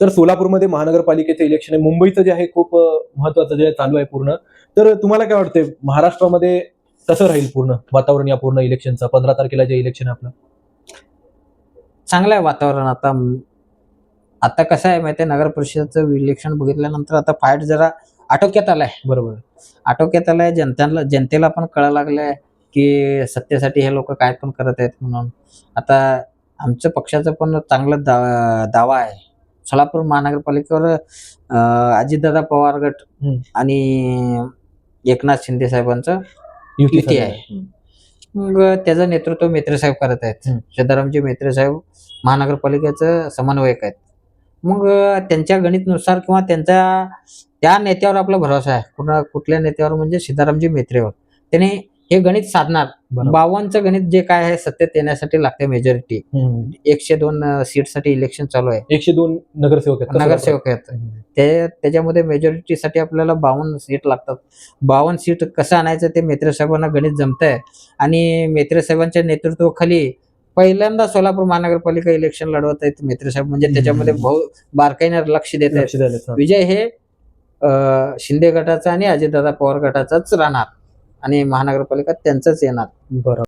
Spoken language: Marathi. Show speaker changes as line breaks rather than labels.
तर सोलापूरमध्ये महानगरपालिकेचं इलेक्शन आहे. मुंबईचं जे आहे खूप महत्वाचं जे चालू आहे पूर्ण. तर तुम्हाला काय वाटतंय महाराष्ट्रामध्ये कसं राहील पूर्ण वातावरण या पूर्ण इलेक्शनचं पंधरा तारखेला जे इलेक्शन आहे आपलं.
चांगलं आहे वातावरण आता. आता कसं आहे माहिती आहे नगर परिषदेचं इलेक्शन बघितल्यानंतर आता फाईट जरा आटोक्यात आलाय.
बरोबर.
आटोक्यात आलाय जनतेला जनतेला पण कळायला लागलंय की सत्तेसाठी हे लोक काय पण करत आहेत म्हणून. आता आमच्या पक्षाचं पण चांगलं दा दावा आहे. सोलापूर महानगरपालिकेवर अजितदादा पवार गट. आणि एकनाथ शिंदे साहेबांचं
युती
आहे. मग त्याचं नेतृत्व मेत्रे साहेब करत आहेत. सिद्धारामजी मेत्रे साहेब महानगरपालिकेचं समन्वयक आहेत. मग त्यांच्या गणितनुसार किंवा त्यांच्या त्या नेत्यावर आपला भरोसा आहे. कुणा कुठल्या नेत्यावर? म्हणजे सिद्धारामजी मेत्रेवर. त्याने हे गणित साधणार. बावनचं गणित जे काय आहे सत्तेत येण्यासाठी लागते मेजॉरिटी. एकशे दोन सीटसाठी इलेक्शन चालू आहे.
एकशे दोन नगरसेवक आहेत
नगरसेवक आहेत. ते त्याच्यामध्ये मेजॉरिटीसाठी आपल्याला बावन्न सीट लागतात. बावन्न सीट कसं आणायचं ते मेत्रे साहेबांना गणित जमतंय. आणि मेत्रे साहेबांच्या नेतृत्वाखाली पहिल्यांदा सोलापूर महानगरपालिका इलेक्शन लढवत आहेत मेत्रे साहेब. म्हणजे त्याच्यामध्ये. बहु बारकाईने लक्ष देत आहेत. विजय हे शिंदे गटाचा आणि अजितदादा पवार गटाचाच राहणार. आणि महानगरपालिका त्यांचंच येणार.
बरोबर.